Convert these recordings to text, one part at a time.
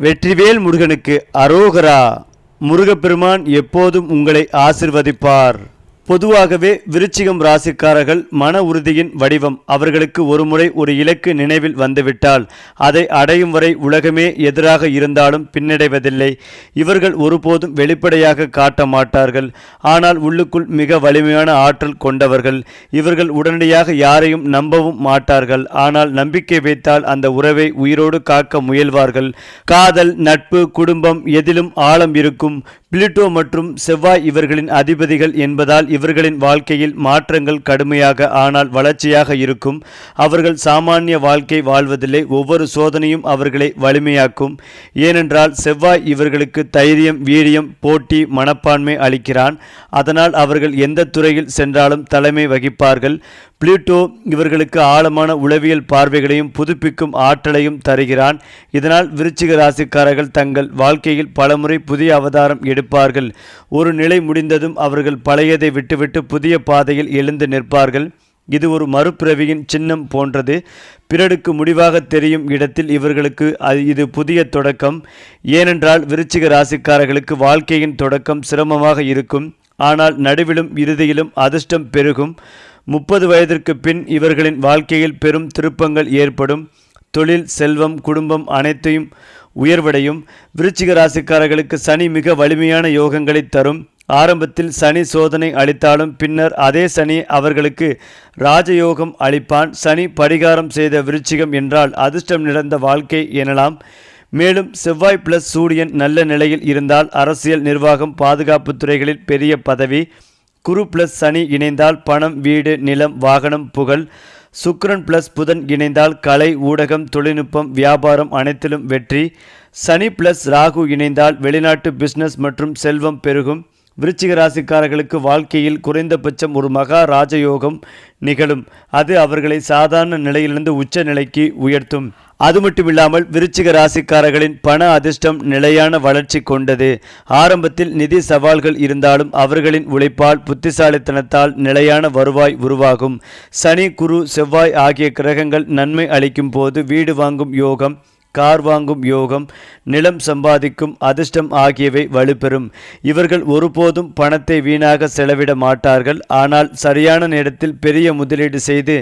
வெற்றிவேல் முருகனுக்கு அரோகரா. முருகப்பெருமான் எப்போதும் உங்களை ஆசிர்வதிப்பார். பொதுவாகவே விருச்சிகம் ராசிக்காரர்கள் மன உறுதியின் வடிவம் அவர்களுக்கு ஒருமுறை ஒரு இலக்கு நினைவில் வந்துவிட்டால் அதை அடையும் வரை உலகமே எதிராக இருந்தாலும் பின்னடைவதில்லை. இவர்கள் ஒருபோதும் வெளிப்படையாக காட்ட மாட்டார்கள். ஆனால் உள்ளுக்குள் மிக வலிமையான ஆற்றல் கொண்டவர்கள். இவர்கள் உடனடியாக யாரையும் நம்பவும் மாட்டார்கள். ஆனால் நம்பிக்கை வைத்தால் அந்த உறவை உயிரோடு காக்க முயல்வார்கள். காதல் நட்பு குடும்பம் எதிலும் ஆழம் இருக்கும். பிளிட்டோ மற்றும் செவ்வாய் இவர்களின் அதிபதிகள் என்பதால் இவர்களின் வாழ்க்கையில் மாற்றங்கள் கடுமையாக ஆனால் வளர்ச்சியாக இருக்கும். அவர்கள் சாமானிய வாழ்க்கை வாழ்வதில்லை. ஒவ்வொரு சோதனையும் அவர்களை வலிமையாக்கும். ஏனென்றால் செவ்வாய் இவர்களுக்கு தைரியம் வீரியம் போட்டி மனப்பான்மை அளிக்கிறான். அதனால் அவர்கள் எந்த துறையில் சென்றாலும் தலைமை வகிப்பார்கள். பிளூட்டோ இவர்களுக்கு ஆழமான உளவியல் பார்வைகளையும் புதுப்பிக்கும் ஆற்றலையும் தருகிறான். இதனால் விருச்சிக ராசிக்காரர்கள் தங்கள் வாழ்க்கையில் பலமுறை புதிய அவதாரம் எடுப்பார்கள். ஒரு நிலை முடிந்ததும் அவர்கள் பழையதை விட்டுவிட்டு புதிய பாதையில் எழுந்து நிற்பார்கள். இது ஒரு மறுபிறவியின் சின்னம் போன்றது. பிறருக்கு முடிவாக தெரியும் இடத்தில் இவர்களுக்கு இது புதிய தொடக்கம். ஏனென்றால் விருச்சிக ராசிக்காரர்களுக்கு வாழ்க்கையின் தொடக்கம் சிரமமாக இருக்கும். ஆனால் நடுவிலும் இறுதியிலும் அதிர்ஷ்டம் பெருகும். முப்பது வயதிற்கு பின் இவர்களின் வாழ்க்கையில் பெரும் திருப்பங்கள் ஏற்படும். தொழில் செல்வம் குடும்பம் அனைத்தையும் உயர்வடையும். விருச்சிக ராசிக்காரர்களுக்கு சனி மிக வலிமையான யோகங்களை தரும். ஆரம்பத்தில் சனி சோதனை அளித்தாலும் பின்னர் அதே சனி அவர்களுக்கு ராஜயோகம் அளிப்பான். சனி பரிகாரம் செய்த விருச்சிகம் என்றால் அதிர்ஷ்டம் நிறைந்த வாழ்க்கை எனலாம். மேலும் செவ்வாய் பிளஸ் சூரியன் நல்ல நிலையில் இருந்தால் அரசியல் நிர்வாகம் பாதுகாப்பு துறைகளில் பெரிய பதவி. குரு பிளஸ் சனி இணைந்தால் பணம் வீடு நிலம் வாகனம் புகழ். சுக்ரன் பிளஸ் புதன் இணைந்தால் கலை ஊடகம் தொழில்நுட்பம் வியாபாரம் அனைத்திலும் வெற்றி. சனி பிளஸ் ராகு இணைந்தால் வெளிநாட்டு பிசினஸ் மற்றும் செல்வம் பெருகும். விருச்சிக ராசிக்காரர்களுக்கு வாழ்க்கையில் குறைந்தபட்சம் ஒரு மகா ராஜயோகம் நிகழும். அது அவர்களை சாதாரண நிலையிலிருந்து உச்ச நிலைக்கு உயர்த்தும். அது மட்டுமில்லாமல் விருச்சிக ராசிக்காரர்களின் பண அதிர்ஷ்டம் நிலையான வளர்ச்சி கொண்டது. ஆரம்பத்தில் நிதி சவால்கள் இருந்தாலும் அவர்களின் உழைப்பால் புத்திசாலித்தனத்தால் நிலையான வருவாய் உருவாகும். சனி குரு செவ்வாய் ஆகிய கிரகங்கள் நன்மை அளிக்கும் போது வீடு வாங்கும் யோகம் கார் வாங்கும் யோகம் நிலம் சம்பாதிக்கும் அதிர்ஷ்டம் ஆகியவை வலுப்பெறும். இவர்கள் ஒருபோதும் பணத்தை வீணாக செலவிட மாட்டார்கள். ஆனால் சரியான நேரத்தில் பெரிய முதலீடு செய்து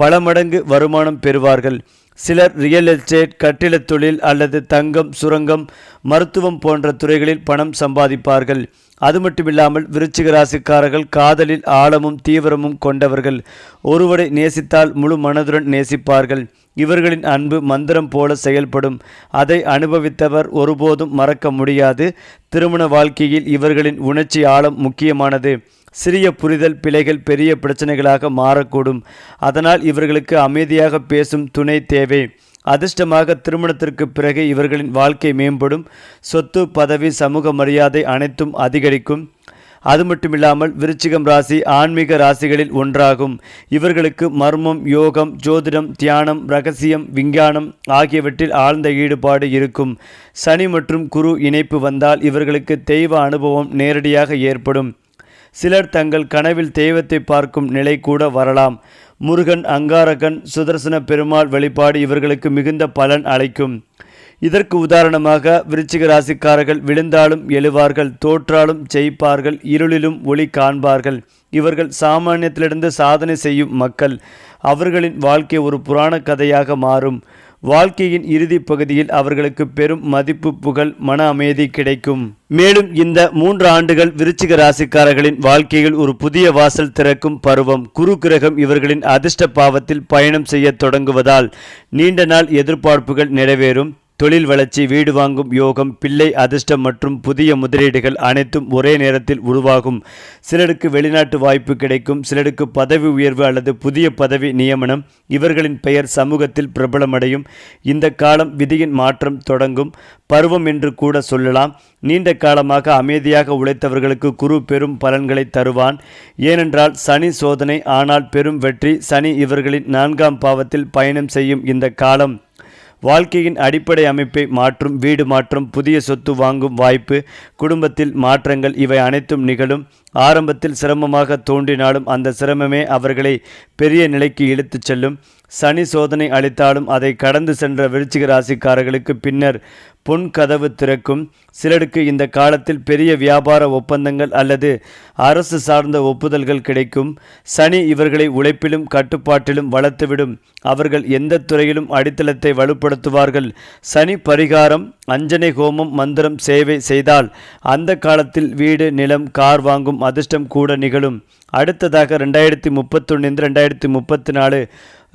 பல மடங்கு வருமானம் பெறுவார்கள். சிலர் ரியல் எஸ்டேட் கட்டிடத் தொழில் அல்லது தங்கம் சுரங்கம் மருத்துவம் போன்ற துறைகளில் பணம் சம்பாதிப்பார்கள். அது மட்டுமில்லாமல் விருச்சிக ராசிக்காரர்கள் காதலில் ஆழமும் தீவிரமும் கொண்டவர்கள். ஒருவரை நேசித்தால் முழு மனதுடன் நேசிப்பார்கள். இவர்களின் அன்பு மந்திரம் போல செயல்படும். அதை அனுபவித்தவர் ஒருபோதும் மறக்க முடியாது. திருமண வாழ்க்கையில் இவர்களின் உணர்ச்சி ஆழம் முக்கியமானது. சிறிய புரிதல் பிழைகள் பெரிய பிரச்சனைகளாக மாறக்கூடும். அதனால் இவர்களுக்கு அமைதியாக பேசும் துணை தேவை. அதிர்ஷ்டமாக திருமணத்திற்கு பிறகு இவர்களின் வாழ்க்கை மேம்படும். சொத்து பதவி சமூக மரியாதை அனைத்தும் அதிகரிக்கும். அது மட்டுமில்லாமல் விருச்சிகம் ராசி ஆன்மீக ராசிகளில் ஒன்றாகும். இவர்களுக்கு மர்மம் யோகம் ஜோதிடம் தியானம் ரகசியம் விஞ்ஞானம் ஆகியவற்றில் ஆழ்ந்த ஈடுபாடு இருக்கும். சனி மற்றும் குரு இணைப்பு வந்தால் இவர்களுக்கு தெய்வ அனுபவம் நேரடியாக ஏற்படும். சிலர் தங்கள் கனவில் தெய்வத்தை பார்க்கும் நிலை கூட வரலாம். முருகன் அங்காரகன் சுதர்சன பெருமாள் வழிபாடு இவர்களுக்கு மிகுந்த பலன் அளிக்கும். இதற்கு உதாரணமாக விருச்சிக ராசிக்காரர்கள் விழுந்தாலும் எழுவார்கள் தோற்றாலும் ஜெயிப்பார்கள் இருளிலும் ஒளி காண்பார்கள். இவர்கள் சாமானியத்திலிருந்து சாதனை செய்யும் மக்கள். அவர்களின் வாழ்க்கை ஒரு புராண கதையாக மாறும். வாழ்க்கையின் இறுதி பகுதியில் அவர்களுக்கு பெரும் மதிப்பு புகழ் மன அமைதி கிடைக்கும். மேலும் இந்த மூன்று ஆண்டுகள் விருச்சிக ராசிக்காரர்களின் வாழ்க்கையில் ஒரு புதிய வாசல் திறக்கும் பருவம் குரு கிரகம் இவர்களின் அதிர்ஷ்ட பாவத்தில் பயணம் செய்ய தொடங்குவதால் நீண்ட நாள் எதிர்பார்ப்புகள் நிறைவேறும். தொழில் வளர்ச்சி வீடு வாங்கும் யோகம் பிள்ளை அதிர்ஷ்டம் மற்றும் புதிய முதலீடுகள் அனைத்தும் ஒரே நேரத்தில் உருவாகும். சிலருக்கு வெளிநாட்டு வாய்ப்பு கிடைக்கும் சிலருக்கு பதவி உயர்வு அல்லது புதிய பதவி நியமனம். இவர்களின் பெயர் சமூகத்தில் பிரபலமடையும். இந்த காலம் விதியின் மாற்றம் தொடங்கும். பருவம் என்று கூட சொல்லலாம். நீண்ட காலமாக அமைதியாக உழைத்தவர்களுக்கு குரு பெரும் பலன்களை தருவான். ஏனென்றால் சனி சோதனை ஆனால் பெரும் வெற்றி. சனி இவர்களின் நான்காம் பாவத்தில் பயணம் செய்யும் இந்த காலம். வாழ்க்கையின் அடிப்படை அமைப்பை மாற்றும் வீடு மாற்றம் புதிய சொத்து வாங்கும் வாய்ப்பு குடும்பத்தில் மாற்றங்கள் இவை அனைத்தும் நிகழும். ஆரம்பத்தில் சிரமமாக தோன்றினாலும் அந்த சிரமமே அவர்களை பெரிய நிலைக்கு இழுத்துச் செல்லும். சனி சோதனை அளித்தாலும் அதை கடந்து சென்ற விருச்சிக ராசிக்காரர்களுக்கு பின்னர் பொன் கதவு திறக்கும். சிலருக்கு இந்த காலத்தில் பெரிய வியாபார ஒப்பந்தங்கள் அல்லது அரசு சார்ந்த ஒப்புதல்கள் கிடைக்கும். சனி இவர்களை உழைப்பிலும் கட்டுப்பாட்டிலும் வளர்த்துவிடும். அவர்கள் எந்த துறையிலும் அடித்தளத்தை வலுப்படுத்துவார்கள். சனி பரிகாரம் அஞ்சனை ஹோமம் மந்திரம் சேவை செய்தால் அந்த காலத்தில் வீடு நிலம் கார் வாங்கும் அதிர்ஷ்டம் கூட நிகழும். அடுத்ததாக ரெண்டாயிரத்தி முப்பத்தொன்னிருந்து ரெண்டாயிரத்தி முப்பத்தி நாலு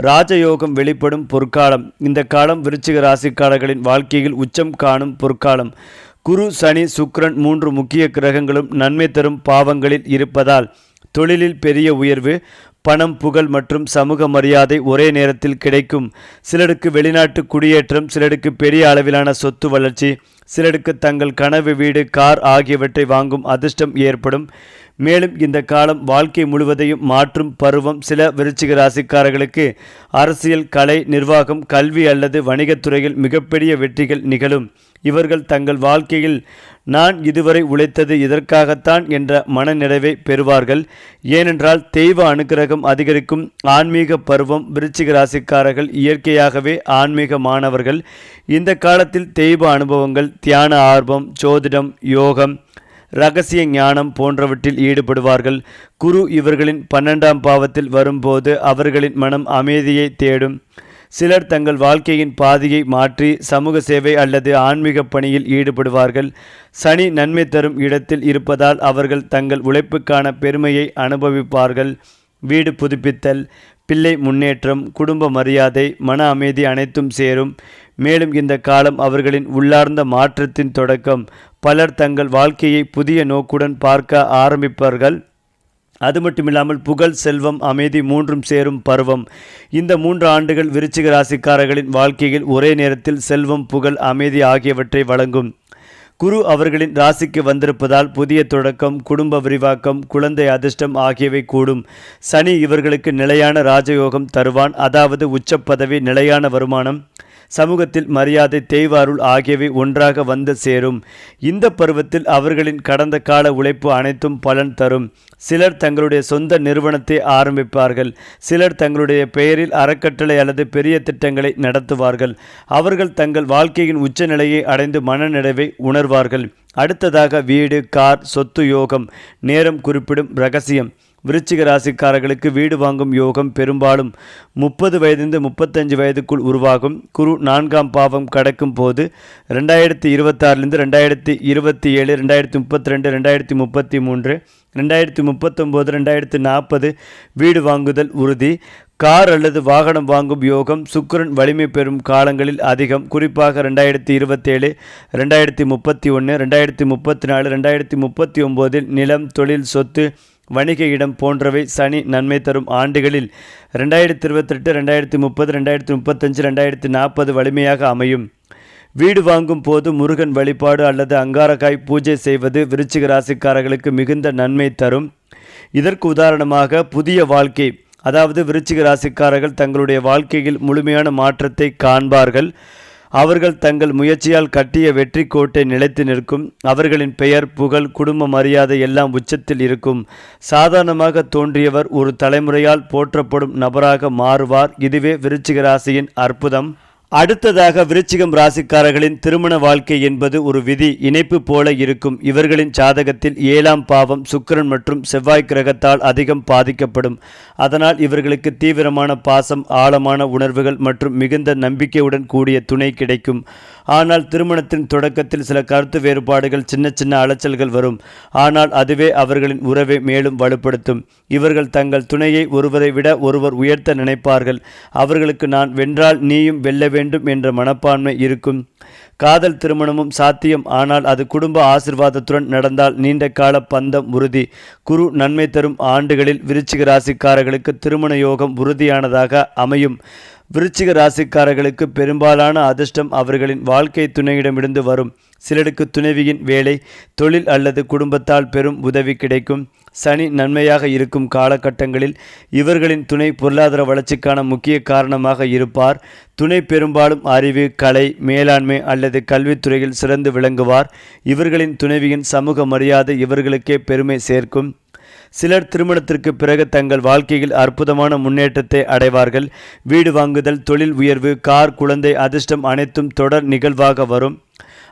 ராஜயோகம் வெளிப்படும் பொற்காலம். இந்த காலம் விருச்சிக ராசிக்காரர்களின் வாழ்க்கையில் உச்சம் காணும் பொற்காலம். குரு சனி சுக்ரன் மூன்று முக்கிய கிரகங்களும் நன்மை தரும் பாவங்களில் இருப்பதால் தொழிலில் பெரிய உயர்வு பணம் புகழ் மற்றும் சமூக மரியாதை ஒரே நேரத்தில் கிடைக்கும். சிலருக்கு வெளிநாட்டு குடியேற்றம் சிலருக்கு பெரிய அளவிலான சொத்து வளர்ச்சி சிலருக்கு தங்கள் கனவு வீடு கார் ஆகியவற்றை வாங்கும் அதிர்ஷ்டம் ஏற்படும். மேலும் இந்த காலம் வாழ்க்கை முழுவதையும் மாற்றும் பருவம் சில விருச்சிக ராசிக்காரர்களுக்கு அரசியல் கலை நிர்வாகம் கல்வி அல்லது வணிகத்துறையில் மிகப்பெரிய வெற்றிகள் நிகழும். இவர்கள் தங்கள் வாழ்க்கையில் நான் இதுவரை உழைத்தது இதற்காகத்தான் என்ற மனநிறைவை பெறுவார்கள். ஏனென்றால் தெய்வ அனுக்கிரகம் அதிகரிக்கும் ஆன்மீக பருவம் விருச்சிக ராசிக்காரர்கள் இயற்கையாகவே ஆன்மீக மாணவர்கள் இந்த காலத்தில் தெய்வ அனுபவங்கள் தியான ஆர்வம் ஜோதிடம் யோகம் ரகசிய ஞானம் போன்றவற்றில் ஈடுபடுவார்கள். குரு இவர்களின் பன்னெண்டாம் பாவத்தில் வரும்போது அவர்களின் மனம் அமைதியை தேடும். சிலர் தங்கள் வாழ்க்கையின் பாதையை மாற்றி சமூக சேவை அல்லது ஆன்மீக பணியில் ஈடுபடுவார்கள். சனி நன்மை தரும் இடத்தில் இருப்பதால் அவர்கள் தங்கள் உழைப்புக்கான பெருமையை அனுபவிப்பார்கள். வீடு புதுப்பித்தல் பிள்ளை முன்னேற்றம் குடும்ப மரியாதை மன அமைதி அனைத்தும் சேரும். மேலும் இந்த காலம் அவர்களின் உள்ளார்ந்த மாற்றத்தின் தொடக்கம். பலர் தங்கள் வாழ்க்கையை புதிய நோக்குடன் பார்க்க ஆரம்பிப்பார்கள். அது மட்டுமில்லாமல் புகழ் செல்வம் அமைதி மூன்றும் சேரும் பருவம். இந்த மூன்று ஆண்டுகள் விருச்சிக ராசிக்காரர்களின் வாழ்க்கையில் ஒரே நேரத்தில் செல்வம் புகழ் அமைதி ஆகியவற்றை வழங்கும். குரு அவர்களின் ராசிக்கு வந்திருப்பதால் புதிய தொடக்கம் குடும்ப விரிவாக்கம் குழந்தை அதிர்ஷ்டம் ஆகியவை கூடும். சனி இவர்களுக்கு நிலையான ராஜயோகம் தருவான். அதாவது உச்ச பதவி நிலையான வருமானம். சமூகத்தில் மரியாதை தெய்வாருள் ஆகியவை ஒன்றாக வந்து சேரும். இந்த பருவத்தில் அவர்களின் கடந்த கால உழைப்பு அனைத்தும் பலன் தரும். சிலர் தங்களுடைய சொந்த நிறுவனத்தை ஆரம்பிப்பார்கள். சிலர் தங்களுடைய பெயரில் அறக்கட்டளை அல்லது பெரிய திட்டங்களை நடத்துவார்கள். அவர்கள் தங்கள் வாழ்க்கையின் உச்சநிலையை அடைந்து மனநிறைவை உணர்வார்கள். அடுத்ததாக வீடு கார் சொத்து யோகம். நேரம் குறிப்பிடும் ரகசியம். விருச்சிக ராசிக்காரர்களுக்கு வீடு வாங்கும் யோகம் பெரும்பாலும் முப்பது வயதிலிருந்து முப்பத்தஞ்சு வயதுக்குள் உருவாகும். குரு நான்காம் பாவம் கடக்கும் போது ரெண்டாயிரத்தி இருபத்தாறுலேருந்து ரெண்டாயிரத்தி இருபத்தி ஏழு ரெண்டாயிரத்தி முப்பத்தி ரெண்டு ரெண்டாயிரத்தி முப்பத்தி மூன்று ரெண்டாயிரத்தி முப்பத்தொம்போது ரெண்டாயிரத்தி நாற்பது வீடு வாங்குதல் உறுதி. கார் அல்லது வாகனம் வாங்கும் யோகம் சுக்கிரன் வலிமை பெறும் காலங்களில் அதிகம். குறிப்பாக ரெண்டாயிரத்தி இருபத்தேழு ரெண்டாயிரத்தி முப்பத்தி ஒன்று ரெண்டாயிரத்தி முப்பத்தி நாலு ரெண்டாயிரத்தி முப்பத்தி ஒம்போதில் நிலம் தொழில் சொத்து வணிக இடம் போன்றவை சனி நன்மை தரும் ஆண்டுகளில் ரெண்டாயிரத்தி இருபத்தெட்டு ரெண்டாயிரத்தி முப்பது ரெண்டாயிரத்தி முப்பத்தஞ்சு ரெண்டாயிரத்தி நாற்பது வலிமையாக அமையும். வீடு வாங்கும் போது முருகன் வழிபாடு அல்லது அங்காரக்காய் பூஜை செய்வது விருச்சிக ராசிக்காரர்களுக்கு மிகுந்த நன்மை தரும். இதற்கு உதாரணமாக புதிய வாழ்க்கை அதாவது விருச்சிக ராசிக்காரர்கள் தங்களுடைய வாழ்க்கையில் முழுமையான மாற்றத்தை காண்பார்கள். அவர்கள் தங்கள் முயற்சியால் கட்டிய வெற்றி கோட்டை நிலைத்து நிற்கும். அவர்களின் பெயர் புகழ் குடும்ப மரியாதை எல்லாம் உச்சத்தில் இருக்கும். சாதாரணமாக தோன்றியவர் ஒரு தலைமுறையால் போற்றப்படும் நபராக மாறுவார். இதுவே விருச்சிக ராசியின் அற்புதம். அடுத்ததாக விருச்சிகம் ராசிக்காரர்களின் திருமண வாழ்க்கை என்பது ஒரு விதி இணைப்பு போல இருக்கும். இவர்களின் ஜாதகத்தில் ஏழாம் பாவம் சுக்கிரன் மற்றும் செவ்வாய் கிரகத்தால் அதிகம் பாதிக்கப்படும். அதனால் இவர்களுக்கு தீவிரமான பாசம் ஆழமான உணர்வுகள் மற்றும் மிகுந்த நம்பிக்கையுடன் கூடிய துணை கிடைக்கும். ஆனால் திருமணத்தின் தொடக்கத்தில் சில கருத்து வேறுபாடுகள் சின்ன சின்ன அலைச்சல்கள் வரும். ஆனால் அதுவே அவர்களின் உறவை மேலும் வலுப்படுத்தும். இவர்கள் தங்கள் துணையை ஒருவரை விட ஒருவர் உயர்த்த நினைப்பார்கள். அவர்களுக்கு நான் வென்றால் நீயும் வெல்ல வேண்டும் என்ற மனப்பான்மை இருக்கும். காதல் திருமணமும் சாத்தியம். ஆனால் அது குடும்ப ஆசிர்வாதத்துடன் நடந்தால் நீண்ட கால பந்தம் உறுதி. குரு நன்மை தரும் ஆண்டுகளில் விருச்சிக ராசிக்காரர்களுக்கு திருமண யோகம் உறுதியானதாக அமையும். விருச்சிக ராசிக்காரர்களுக்கு பெரும்பாலான அதிர்ஷ்டம் அவர்களின் வாழ்க்கை துணையிடமிருந்து வரும். சிலருக்கு துணைவியின் வேலை தொழில் அல்லது குடும்பத்தால் பெரும் உதவி கிடைக்கும். சனி நன்மையாக இருக்கும் காலகட்டங்களில் இவர்களின் துணை பொருளாதார வளர்ச்சிக்கான முக்கிய காரணமாக இருப்பார். துணை பெரும்பாலும் அறிவு கலை மேலாண்மை அல்லது கல்வித்துறையில் சிறந்து விளங்குவார். இவர்களின் துணைவியின் சமூக மரியாதை இவர்களுக்கே பெருமை சேர்க்கும். சிலர் திருமணத்திற்கு பிறகு தங்கள் வாழ்க்கையில் அற்புதமான முன்னேற்றத்தை அடைவார்கள். வீடு வாங்குதல் தொழில் உயர்வு கார் குழந்தை அதிர்ஷ்டம் அனைத்தும் தொடர் நிகழ்வாக வரும்.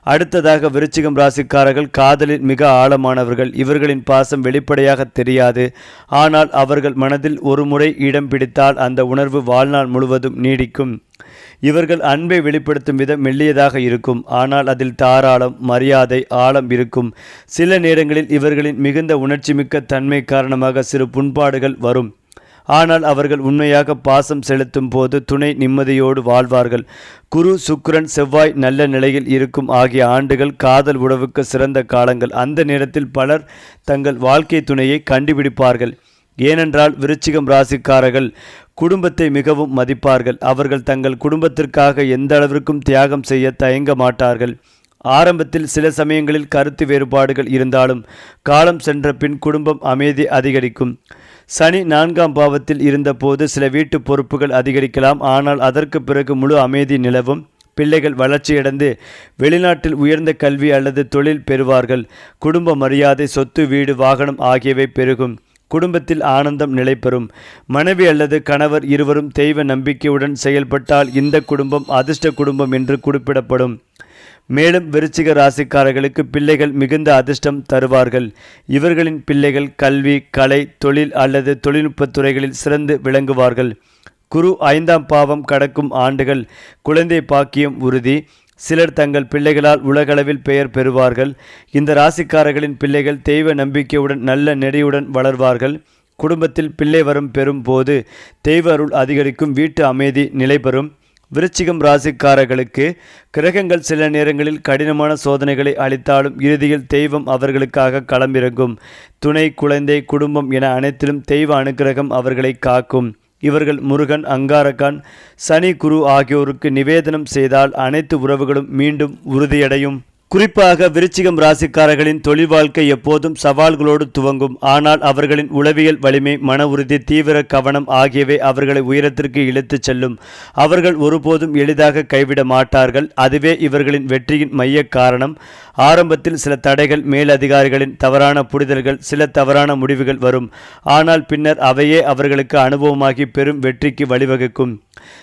அடுத்ததாக விருச்சிகம் ராசிக்காரர்கள் காதலில் மிக ஆழமானவர்கள். இவர்களின் பாசம் வெளிப்படையாக தெரியாது. ஆனால் அவர்கள் மனதில் ஒரு முறை இடம் பிடித்தால் அந்த உணர்வு வாழ்நாள் முழுவதும் நீடிக்கும். இவர்கள் அன்பை வெளிப்படுத்தும் விதம் மெல்லியதாக இருக்கும். ஆனால் அதில் தாராளம் மரியாதை ஆழம் இருக்கும். சில நேரங்களில் இவர்களின் மிகுந்த உணர்ச்சிமிக்க தன்மை காரணமாக சிறு புண்பாடுகள் வரும். ஆனால் அவர்கள் உண்மையாக பாசம் செலுத்தும் போது துணை நிம்மதியோடு வாழ்வார்கள். குரு சுக்ரன் செவ்வாய் நல்ல நிலையில் இருக்கும் ஆகிய ஆண்டுகள் காதல் உறவுக்கு சிறந்த காலங்கள். அந்த நேரத்தில் பலர் தங்கள் வாழ்க்கை துணையை கண்டுபிடிப்பார்கள். ஏனென்றால் விருச்சிகம் ராசிக்காரர்கள் குடும்பத்தை மிகவும் மதிப்பார்கள். அவர்கள் தங்கள் குடும்பத்திற்காக எந்த அளவிற்கும் தியாகம் செய்ய தயங்க மாட்டார்கள். ஆரம்பத்தில் சில சமயங்களில் கருத்து வேறுபாடுகள் இருந்தாலும் காலம் சென்ற பின் குடும்பம் அமைதி அதிகரிக்கும். சனி நான்காம் பாவத்தில் இருந்தபோது சில வீட்டு பொறுப்புகள் அதிகரிக்கலாம். ஆனால் அதற்கு பிறகு முழு அமைதி நிலவும். பிள்ளைகள் வளர்ச்சியடைந்து வெளிநாட்டில் உயர்ந்த கல்வி அல்லது தொழில் பெறுவார்கள். குடும்ப மரியாதை சொத்து வீடு வாகனம் ஆகியவை பெருகும். குடும்பத்தில் ஆனந்தம் நிலைபெறும். மனைவி அல்லது கணவர் இருவரும் தெய்வ நம்பிக்கையுடன் செயல்பட்டால் இந்த குடும்பம் அதிர்ஷ்ட குடும்பம் என்று குறிப்பிடப்படும். மேலும் விருச்சிக ராசிக்காரர்களுக்கு பிள்ளைகள் மிகுந்த அதிர்ஷ்டம் தருவார்கள். இவர்களின் பிள்ளைகள் கல்வி கலை தொழில் அல்லது தொழில்நுட்பத் துறைகளில் சிறந்து விளங்குவார்கள். குரு ஐந்தாம் பாவம் கடக்கும் ஆண்டுகள். குழந்தை பாக்கியம் உறுதி. சிலர் தங்கள் பிள்ளைகளால் உலகளவில் பெயர் பெறுவார்கள். இந்த ராசிக்காரர்களின் பிள்ளைகள் தெய்வ நம்பிக்கையுடன் நல்ல நெறியுடன் வளர்வார்கள். குடும்பத்தில் பிள்ளை வரம் பெறும் போது தெய்வ அருள் அதிகரிக்கும் வீட்டு அமைதி நிலைபெறும் விருச்சிகம் ராசிக்காரர்களுக்கு கிரகங்கள் சில நேரங்களில் கடினமான சோதனைகளை அளித்தாலும் இறுதியில் தெய்வம் அவர்களுக்காக களமிறங்கும். துணை குழந்தை குடும்பம் என அனைத்திலும் தெய்வ அனுகிரகம் அவர்களை காக்கும். இவர்கள் முருகன் அங்காரகான் சனி குரு ஆகியோருக்கு நிவேதனம் செய்தால் அனைத்து உறவுகளும் மீண்டும் உறுதியடையும். குறிப்பாக விருச்சிகம் ராசிக்காரர்களின் தொழில் வாழ்க்கை எப்போதும் சவால்களோடு துவங்கும். ஆனால் அவர்களின் உளவியல் வலிமை மன உறுதி தீவிர கவனம் ஆகியவை அவர்களை உயரத்திற்கு இழுத்துச் செல்லும். அவர்கள் ஒருபோதும் எளிதாக கைவிட மாட்டார்கள். அதுவே இவர்களின் வெற்றியின் மைய காரணம். ஆரம்பத்தில் சில தடைகள் மேலதிகாரிகளின் தவறான புரிதல்கள் சில தவறான முடிவுகள் வரும். ஆனால் பின்னர் அவையே அவர்களுக்கு அனுபவமாகி பெரும் வெற்றிக்கு வழிவகுக்கும்.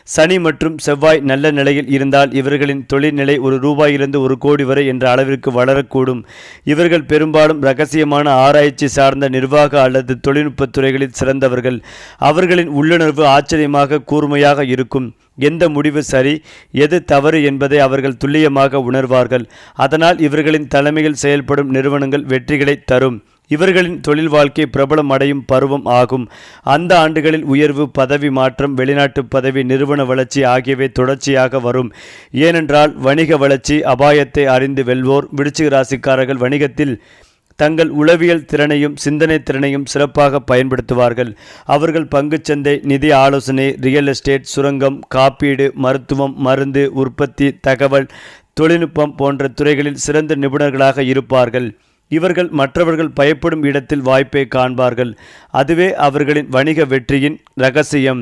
சனி மற்றும் செவ்வாய் நல்ல நிலையில் இருந்தால் இவர்களின் தொழில்நிலை ஒரு ரூபாயிலிருந்து ஒரு கோடி வரை என்ற அளவிற்கு வளரக்கூடும். இவர்கள் பெரும்பாலும் ரகசியமான ஆராய்ச்சி சார்ந்த நிர்வாக அல்லது தொழில்நுட்பத் துறைகளில் சிறந்தவர்கள். அவர்களின் உள்ளுணர்வு ஆச்சரியமாக கூர்மையாக இருக்கும். எந்த முடிவு சரி எது தவறு என்பதை அவர்கள் துல்லியமாக உணர்வார்கள். அதனால் இவர்களின் தலைமையில் செயல்படும் நிறுவனங்கள் வெற்றிகளை தரும். இவர்களின் தொழில் வாழ்க்கை பிரபலம் அடையும் பருவம் ஆகும். அந்த ஆண்டுகளில் உயர்வு பதவி மாற்றம் வெளிநாட்டு பதவி நிறுவன வளர்ச்சி ஆகியவை தொடர்ச்சியாக வரும். ஏனென்றால் வணிக வளர்ச்சி அபாயத்தை அறிந்து வெல்வோர் விருச்சிக ராசிக்காரர்கள் வணிகத்தில் தங்கள் உளவியல் திறனையும் சிந்தனை திறனையும் சிறப்பாக பயன்படுத்துவார்கள். அவர்கள் பங்குச்சந்தை நிதி ஆலோசனை ரியல் எஸ்டேட் சுரங்கம் காப்பீடு மருத்துவம் மருந்து உற்பத்தி தகவல் தொழில்நுட்பம் போன்ற துறைகளில் சிறந்த நிபுணர்களாக இருப்பார்கள். இவர்கள் மற்றவர்கள் பயப்படும் இடத்தில் வாய்ப்பை காண்பார்கள். அதுவே அவர்களின் வணிக வெற்றியின் ரகசியம்.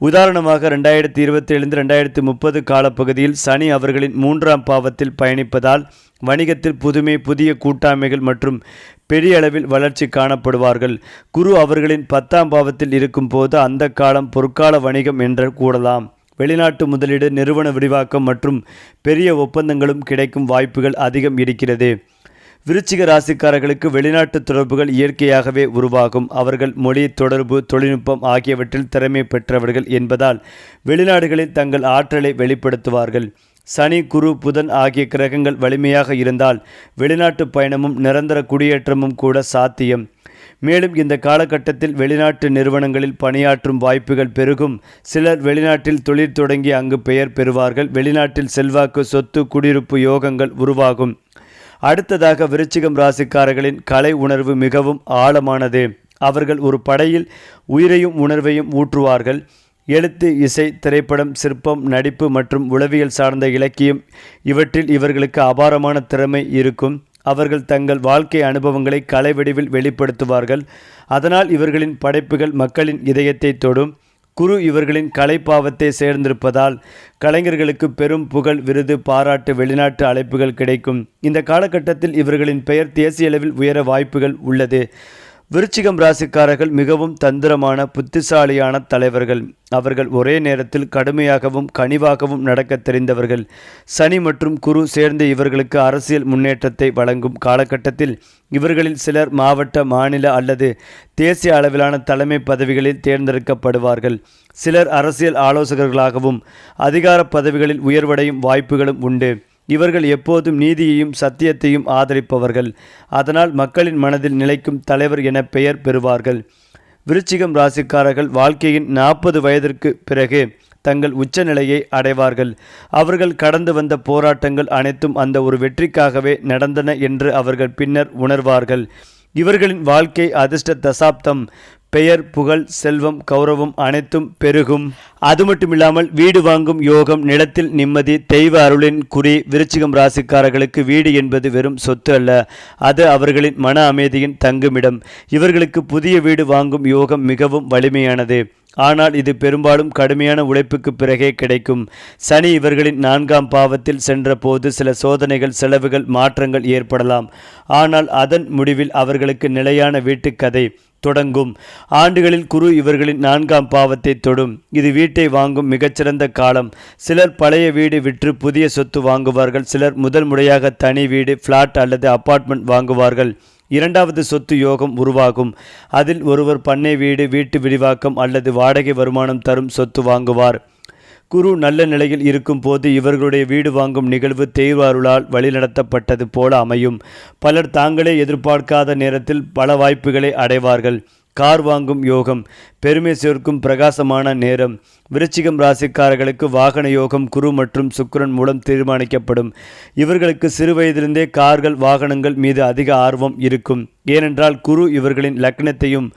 உதாரணமாக ரெண்டாயிரத்தி இருபத்தி ஏழுந்து ரெண்டாயிரத்தி முப்பது காலப்பகுதியில் சனி அவர்களின் மூன்றாம் பாவத்தில் பயணிப்பதால் வணிகத்தில் புதுமை புதிய கூட்டாண்மைகள் மற்றும் பெரிய அளவில் வளர்ச்சி காணப்படுவார்கள். குரு அவர்களின் பத்தாம் பாவத்தில் இருக்கும்போது அந்த காலம் பொற்கால வணிகம் என்று கூடலாம் வெளிநாட்டு முதலீடு நிறுவன விரிவாக்கம் மற்றும் பெரிய ஒப்பந்தங்களும் கிடைக்கும் வாய்ப்புகள் அதிகம் இருக்கிறது. விருச்சிக ராசிக்காரர்களுக்கு வெளிநாட்டு தொடர்புகள் இயற்கையாகவே உருவாகும். அவர்கள் மொழி தொடர்பு தொழில்நுட்பம் ஆகியவற்றில் திறமை பெற்றவர்கள் என்பதால் வெளிநாடுகளில் தங்கள் ஆற்றலை வெளிப்படுத்துவார்கள். சனி குரு புதன் ஆகிய கிரகங்கள் வலிமையாக இருந்தால் வெளிநாட்டு பயணமும் நிரந்தர குடியேற்றமும் கூட சாத்தியம். மேலும் இந்த காலகட்டத்தில் வெளிநாட்டு நிறுவனங்களில் பணியாற்றும் வாய்ப்புகள் பெருகும். சிலர் வெளிநாட்டில் தொழில் தொடங்கி அங்கு பெயர் பெறுவார்கள். வெளிநாட்டில் செல்வாக்கு சொத்து குடியிருப்பு யோகங்கள் உருவாகும். அடுத்ததாக விருச்சிகம் ராசிக்காரர்களின் கலை உணர்வு மிகவும் ஆழமானது. அவர்கள் ஒரு படையில் உயிரையும் உணர்வையும் ஊற்றுவார்கள். எழுத்து இசை திரைப்படம் சிற்பம் நடிப்பு மற்றும் உளவியல் சார்ந்த இலக்கியம் இவற்றில் இவர்களுக்கு அபாரமான திறமை இருக்கும். அவர்கள் தங்கள் வாழ்க்கை அனுபவங்களை கலை வடிவில் வெளிப்படுத்துவார்கள். அதனால் இவர்களின் படைப்புகள் மக்களின் இதயத்தை தொடும். குரு இவர்களின் கலைப்பாவத்தை சேர்ந்திருப்பதால் கலைஞர்களுக்கு பெரும் புகழ் விருது பாராட்டு வெளிநாட்டு அழைப்புகள் கிடைக்கும். இந்த காலகட்டத்தில் இவர்களின் பெயர் தேசிய அளவில் உயர வாய்ப்புகள் உள்ளது. விருச்சிகம் ராசிக்காரர்கள் மிகவும் தந்திரமான புத்திசாலியான தலைவர்கள். அவர்கள் ஒரே நேரத்தில் கடுமையாகவும் கனிவாகவும் நடக்க தெரிந்தவர்கள். சனி மற்றும் குரு சேர்ந்து இவர்களுக்கு அரசியல் முன்னேற்றத்தை வழங்கும் காலகட்டத்தில் இவர்களில் சிலர் மாவட்ட மாநில அல்லது தேசிய அளவிலான தலைமை பதவிகளில் தேர்ந்தெடுக்கப்படுவார்கள். சிலர் அரசியல் ஆலோசகர்களாகவும் அதிகார பதவிகளில் உயர்வடையும் வாய்ப்புகளும் உண்டு. இவர்கள் எப்போதும் நீதியையும் சத்தியத்தையும் ஆதரிப்பவர்கள். அதனால் மக்களின் மனதில் நிலைக்கும் தலைவர் என பெயர் பெறுவார்கள். விருச்சிகம் ராசிக்காரர்கள் வாழ்க்கையின் நாற்பது வயதிற்கு பிறகு தங்கள் உச்சநிலையை அடைவார்கள். அவர்கள் கடந்து வந்த போராட்டங்கள் அனைத்தும் அந்த ஒரு வெற்றிக்காகவே நடந்தன என்று அவர்கள் பின்னர் உணர்வார்கள். இவர்களின் வாழ்க்கை அதிர்ஷ்ட தசாப்தம். பெயர் புகழ் செல்வம் கௌரவம் அனைத்தும் பெருகும். அது மட்டுமில்லாமல் வீடு வாங்கும் யோகம் நிலத்தில் நிம்மதி தெய்வ அருளின் குறி விருச்சிகம் ராசிக்காரர்களுக்கு வீடு என்பது வெறும் சொத்து அல்ல. அது அவர்களின் மன அமைதியின் தங்குமிடம். இவர்களுக்கு புதிய வீடு வாங்கும் யோகம் மிகவும் வலிமையானது. ஆனால் இது பெரும்பாலும் கடுமையான உழைப்புக்கு பிறகே கிடைக்கும். சனி இவர்களின் நான்காம் பாவத்தில் சென்றபோது சில சோதனைகள் செலவுகள் மாற்றங்கள் ஏற்படலாம். ஆனால் அதன் முடிவில் அவர்களுக்கு நிலையான வீட்டுக்கதை தொடங்கும். ஆண்டுகளில் குரு இவர்களின் நான்காம் பாவத்தை தொடும். இது வீட்டை வாங்கும் மிகச்சிறந்த காலம். சிலர் பழைய வீடு விற்று புதிய சொத்து வாங்குவார்கள். சிலர் முதல் முறையாக தனி வீடு ஃப்ளாட் அல்லது அபார்ட்மெண்ட் வாங்குவார்கள். இரண்டாவது சொத்து யோகம் உருவாகும். அதில் ஒருவர் பண்ணை வீடு வீட்டு விரிவாக்கம் அல்லது வாடகை வருமானம் தரும் சொத்து வாங்குவார். குரு நல்ல நிலையில் இருக்கும் போது இவர்களுடைய வீடு வாங்கும் நிகழ்வு தேய்வாருளால் வழிநடத்தப்பட்டது போல அமையும். பலர் தாங்களே எதிர்பார்க்காத நேரத்தில் பல வாய்ப்புகளை அடைவார்கள். கார் வாங்கும் யோகம் பெருமை சேர்க்கும் பிரகாசமான நேரம் விருச்சிகம் ராசிக்காரர்களுக்கு வாகன யோகம் குரு மற்றும் சுக்கரன் மூலம் தீர்மானிக்கப்படும். இவர்களுக்கு சிறு வயதிலிருந்தே கார்கள் வாகனங்கள் மீது அதிக ஆர்வம் இருக்கும். ஏனென்றால் குரு இவர்களின் லக்னத்தையும்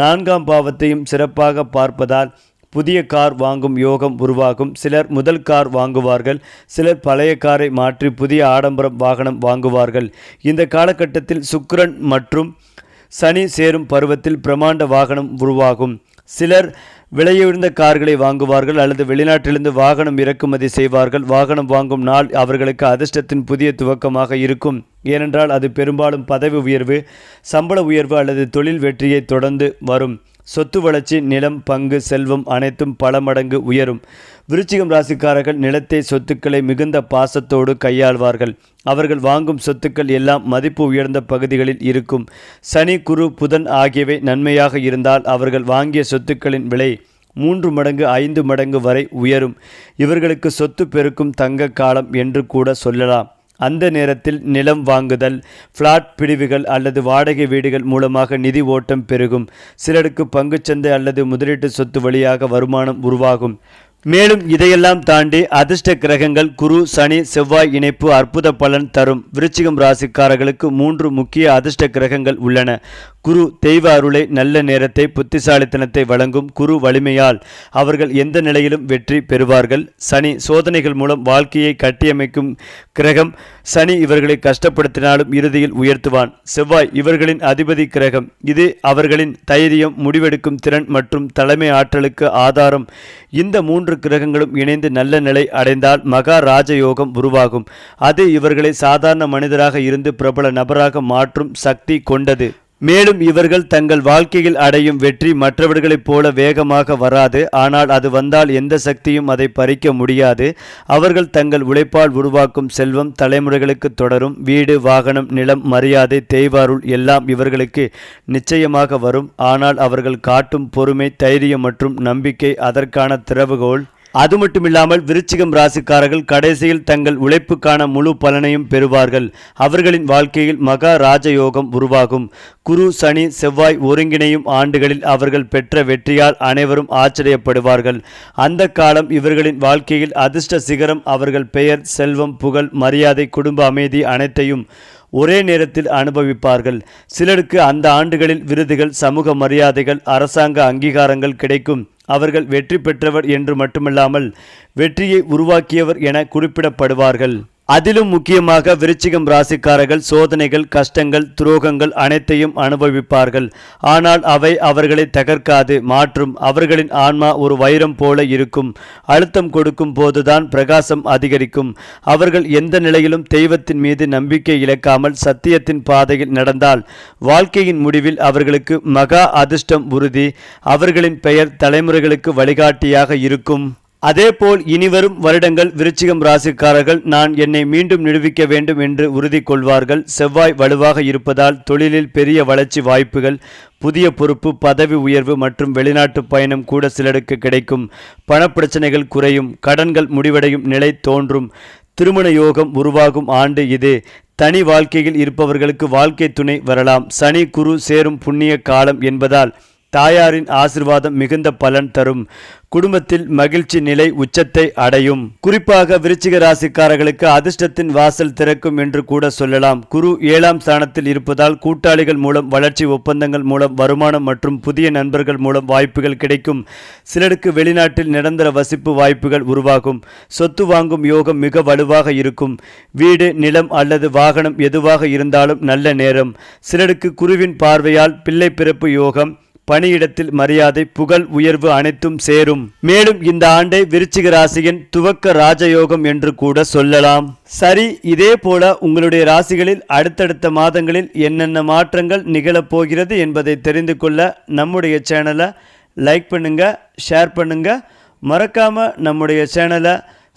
நான்காம் பாவத்தையும் சிறப்பாக பார்ப்பதால் புதிய கார் வாங்கும் யோகம் உருவாகும். சிலர் முதல் கார் வாங்குவார்கள் சிலர் பழைய காரை மாற்றி புதிய ஆடம்பரம் வாகனம் வாங்குவார்கள். இந்த காலகட்டத்தில் சுக்கரன் மற்றும் சனி சேரும் பருவத்தில் பிரமாண்ட வாகனம் உருவாகும். சிலர் விலையுயர்ந்த கார்களை வாங்குவார்கள் அல்லது வெளிநாட்டிலிருந்து வாகனம் இறக்குமதி செய்வார்கள். வாகனம் வாங்கும் நாள் அவர்களுக்கு அதிர்ஷ்டத்தின் புதிய துவக்கமாக இருக்கும். ஏனென்றால் அது பெரும்பாலும் பதவி உயர்வு சம்பள உயர்வு அல்லது தொழில் வெற்றியை தொடர்ந்து வரும். சொத்து வளர்ச்சி நிலம் பங்கு செல்வம் அனைத்தும் பல மடங்கு உயரும். விருச்சிகம் ராசிக்காரர்கள் நிலத்தை சொத்துக்களை மிகுந்த பாசத்தோடு கையாள்வார்கள். அவர்கள் வாங்கும் சொத்துக்கள் எல்லாம் மதிப்பு உயர்ந்த பகுதிகளில் இருக்கும். சனி குரு புதன் ஆகியவை நன்மையாக இருந்தால் அவர்கள் வாங்கிய சொத்துக்களின் விலை மூன்று மடங்கு ஐந்து மடங்கு வரை உயரும். இவர்களுக்கு சொத்து பெருக்கும் தங்க காலம் என்று கூட சொல்லலாம். அந்த நேரத்தில் நிலம் வாங்குதல் ஃப்ளாட் பிரிவுகள் அல்லது வாடகை வீடுகள் மூலமாக நிதி ஓட்டம் பெருகும். சிலருக்கு பங்குச்சந்தை அல்லது முதலீட்டு சொத்து வழியாக வருமானம் உருவாகும். மேலும் இதையெல்லாம் தாண்டி அதிர்ஷ்ட கிரகங்கள் குரு சனி செவ்வாய் இணைப்பு அற்புத பலன் தரும். விருச்சிகம் ராசிக்காரர்களுக்கு மூன்று முக்கிய அதிர்ஷ்ட கிரகங்கள் உள்ளன. குரு தெய்வ அருளை நல்ல நேரத்தை புத்திசாலித்தனத்தை வழங்கும் குரு வலிமையால் அவர்கள் எந்த நிலையிலும் வெற்றி பெறுவார்கள். சனி சோதனைகள் மூலம் வாழ்க்கையை கட்டியமைக்கும் கிரகம் சனி இவர்களை கஷ்டப்படுத்தினாலும் இறுதியில் உயர்த்துவான். செவ்வாய் இவர்களின் அதிபதி கிரகம். இது அவர்களின் தைரியம் முடிவெடுக்கும் திறன் மற்றும் தலைமை ஆற்றலுக்கு ஆதாரம். இந்த மூன்று கிரகங்களும் இணைந்து நல்ல நிலை அடைந்தால் மகா ராஜயோகம் உருவாகும். அது இவர்களை சாதாரண மனிதராக இருந்து பிரபல நபராக மாற்றும் சக்தி கொண்டது. மேலும் இவர்கள் தங்கள் வாழ்க்கையில் அடையும் வெற்றி மற்றவர்களைப் போல வேகமாக வராது. ஆனால் அது வந்தால் எந்த சக்தியும் அதை பறிக்க முடியாது. அவர்கள் தங்கள் உழைப்பால் உருவாக்கும் செல்வம் தலைமுறைகளுக்கு தொடரும். வீடு வாகனம் நிலம் மரியாதை தேய்வாருள் எல்லாம் இவர்களுக்கு நிச்சயமாக வரும். ஆனால் அவர்கள் காட்டும் பொறுமை தைரியம் மற்றும் நம்பிக்கை அதற்கான திறவுகோல் அது மட்டுமில்லாமல் விருச்சிகம் ராசிக்காரர்கள் கடைசியில் தங்கள் உழைப்புக்கான முழு பலனையும் பெறுவார்கள். அவர்களின் வாழ்க்கையில் மகா ராஜயோகம் உருவாகும். குரு சனி செவ்வாய் ஒருங்கிணையும் ஆண்டுகளில் அவர்கள் பெற்ற வெற்றியால் அனைவரும் ஆச்சரியப்படுவார்கள். அந்த காலம் இவர்களின் வாழ்க்கையில் அதிர்ஷ்ட சிகரம் அவர்கள் பெயர் செல்வம் புகழ் மரியாதை குடும்ப அமைதி அனைத்தையும் ஒரே நேரத்தில் அனுபவிப்பார்கள். சிலருக்கு அந்த ஆண்டுகளில் விருதுகள் சமூக மரியாதைகள் அரசாங்க அங்கீகாரங்கள் கிடைக்கும். அவர்கள் வெற்றி பெற்றவர் என்று மட்டுமல்லாமல் வெற்றியை உருவாக்கியவர் என குறிப்பிடப்படுவார்கள். அதிலும் முக்கியமாக விருச்சிகம் ராசிக்காரர்கள் சோதனைகள் கஷ்டங்கள் துரோகங்கள் அனைத்தையும் அனுபவிப்பார்கள். ஆனால் அவை அவர்களை தகர்க்காது மாற்றும். அவர்களின் ஆன்மா ஒரு வைரம் போல இருக்கும். அழுத்தம் கொடுக்கும் போதுதான் பிரகாசம் அதிகரிக்கும். அவர்கள் எந்த நிலையிலும் தெய்வத்தின் மீது நம்பிக்கை இழக்காமல் சத்தியத்தின் பாதையில் நடந்தால் வாழ்க்கையின் முடிவில் அவர்களுக்கு மகா அதிர்ஷ்டம் உறுதி. அவர்களின் பெயர் தலைமுறைகளுக்கு வழிகாட்டியாக இருக்கும். அதேபோல் இனிவரும் வருடங்கள் விருச்சிகம் ராசிக்காரர்கள் நான் என்னை மீண்டும் நிரூபிக்க வேண்டும் என்று உறுதி கொள்வார்கள் செவ்வாய் வலுவாக இருப்பதால் தொழிலில் பெரிய வளர்ச்சி வாய்ப்புகள் புதிய பொறுப்பு பதவி உயர்வு மற்றும் வெளிநாட்டு பயணம் கூட சிலருக்கு கிடைக்கும். பணப்பிரச்சனைகள் குறையும் கடன்கள் முடிவடையும் நிலை தோன்றும். திருமண யோகம் உருவாகும் ஆண்டு இது. தனி வாழ்க்கையில் இருப்பவர்களுக்கு வாழ்க்கை துணை வரலாம். சனி குரு சேரும் புண்ணிய காலம் என்பதால் தாயாரின் ஆசிர்வாதம் மிகுந்த பலன் தரும். குடும்பத்தில் மகிழ்ச்சி நிலை உச்சத்தை அடையும். குறிப்பாக விருச்சிக ராசிக்காரர்களுக்கு அதிர்ஷ்டத்தின் வாசல் திறக்கும் என்று கூட சொல்லலாம். குரு ஏழாம் ஸ்தானத்தில் இருப்பதால் கூட்டாளிகள் மூலம் வளர்ச்சி ஒப்பந்தங்கள் மூலம் வருமானம் மற்றும் புதிய நண்பர்கள் மூலம் வாய்ப்புகள் கிடைக்கும். சிலருக்கு வெளிநாட்டில் நிரந்தர வசிப்பு வாய்ப்புகள் உருவாகும். சொத்து வாங்கும் யோகம் மிக வலுவாக இருக்கும். வீடு நிலம் அல்லது வாகனம் எதுவாக இருந்தாலும் நல்ல நேரம். சிலருக்கு குருவின் பார்வையால் பிள்ளை பிறப்பு யோகம் பணியிடத்தில் மரியாதை புகழ் உயர்வு அனைத்தும் சேரும். மேலும் இந்த ஆண்டை விருச்சிக ராசியின் துவக்க ராஜயோகம் என்று கூட சொல்லலாம். சரி இதே போல உங்களுடைய ராசிகளில் அடுத்தடுத்த மாதங்களில் என்னென்ன மாற்றங்கள் நிகழப்போகிறது என்பதை தெரிந்து கொள்ள நம்முடைய சேனலை லைக் பண்ணுங்க ஷேர் பண்ணுங்க. மறக்காம நம்முடைய சேனலை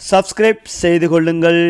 சப்ஸ்கிரைப் செய்து கொள்ளுங்கள்.